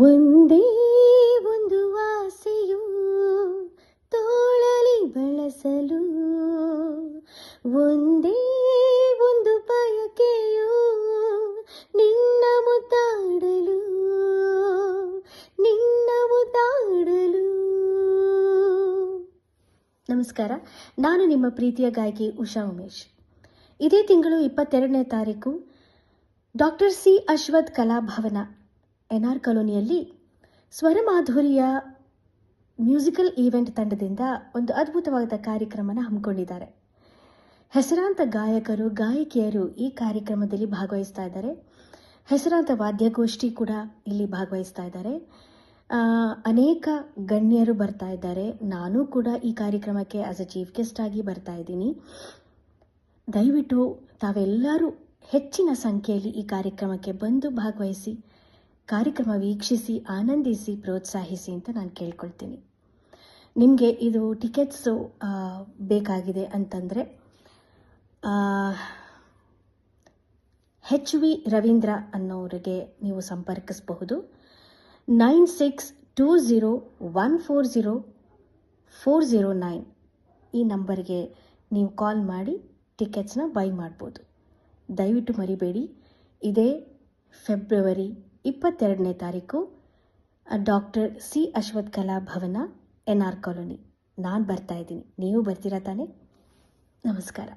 ಒಂದೇ ಒಂದು ಆಸೆಯು ತೋಳಲಿ ಬಳಸಲು. ಒಂದೇ ಒಂದು ಬಯಕೆಯು ನಿನ್ನ ಮುದ್ದಾಡಲು. ನಿನ್ನ ಮುದ್ದಾಡಲು. ನಮಸ್ಕಾರ, ನಾನು ನಿಮ್ಮ ಪ್ರೀತಿಯ ಗಾಯಕಿ ಉಷಾ ಉಮೇಶ್. ಇದೇ ತಿಂಗಳು ಇಪ್ಪತ್ತೆರಡನೇ ತಾರೀಕು doctor C Ashwath Kalabhavana N R ಕಾಲೋನಿಯಲ್ಲಿ ಸ್ವರಮಾಧುರಿಯ ಮ್ಯೂಸಿಕಲ್ ಈವೆಂಟ್ ತಂಡದಿಂದ ಒಂದು ಅದ್ಭುತವಾದ ಕಾರ್ಯಕ್ರಮನ ಹಮ್ಮಿಕೊಂಡಿದ್ದಾರೆ. ಹೆಸರಾಂತ ಗಾಯಕರು, ಗಾಯಕಿಯರು ಈ ಕಾರ್ಯಕ್ರಮದಲ್ಲಿ ಭಾಗವಹಿಸ್ತಾ ಇದ್ದಾರೆ. ಹೆಸರಾಂತ ವಾದ್ಯಗೋಷ್ಠಿ ಕೂಡ ಇಲ್ಲಿ ಭಾಗವಹಿಸ್ತಾ ಇದ್ದಾರೆ. ಅನೇಕ ಗಣ್ಯರು ಬರ್ತಾ ಇದ್ದಾರೆ. ನಾನು ಕೂಡ ಈ ಕಾರ್ಯಕ್ರಮಕ್ಕೆ ಆಸ್ ಅ ಚೀಫ್ ಗೆಸ್ಟ್ ಆಗಿ ಬರ್ತಾ ಇದ್ದೀನಿ. ದಯವಿಟ್ಟು ತಾವೆಲ್ಲರೂ ಹೆಚ್ಚಿನ ಸಂಖ್ಯೆಯಲ್ಲಿ ಈ ಕಾರ್ಯಕ್ರಮಕ್ಕೆ ಬಂದು ಭಾಗವಹಿಸಿ ಕಾರ್ಯಕ್ರಮ ವೀಕ್ಷಿಸಿ, ಆನಂದಿಸಿ, ಪ್ರೋತ್ಸಾಹಿಸಿ ಅಂತ ನಾನು ಕೇಳ್ಕೊಳ್ತೀನಿ. ನಿಮಗೆ ಇದು ಟಿಕೆಟ್ಸು ಬೇಕಾಗಿದೆ ಅಂತಂದರೆ ಹೆಚ್ ವಿ ರವೀಂದ್ರ ಅನ್ನೋರಿಗೆ ನೀವು ಸಂಪರ್ಕಿಸಬಹುದು. Nine six two zero one four zero four zero nine ಈ ನಂಬರ್ಗೆ ನೀವು ಕಾಲ್ ಮಾಡಿ ಟಿಕೆಟ್ಸ್ನ ಬೈ ಮಾಡ್ಬೋದು. ದಯವಿಟ್ಟು ಮರಿಬೇಡಿ. ಇದೇ ಫೆಬ್ರವರಿ ಇಪ್ಪತ್ತೆರಡನೇ ತಾರೀಕು ಡಾಕ್ಟರ್ ಸಿ ಅಶ್ವಥ್ ಕಲಾ ಭವನ, ಎನ್ ಆರ್ ಕಾಲೋನಿ. ನಾನು ಬರ್ತಾ ಇದ್ದೀನಿ. ನೀವು ಬರ್ತೀರಾ ತಾನೇ? ನಮಸ್ಕಾರ.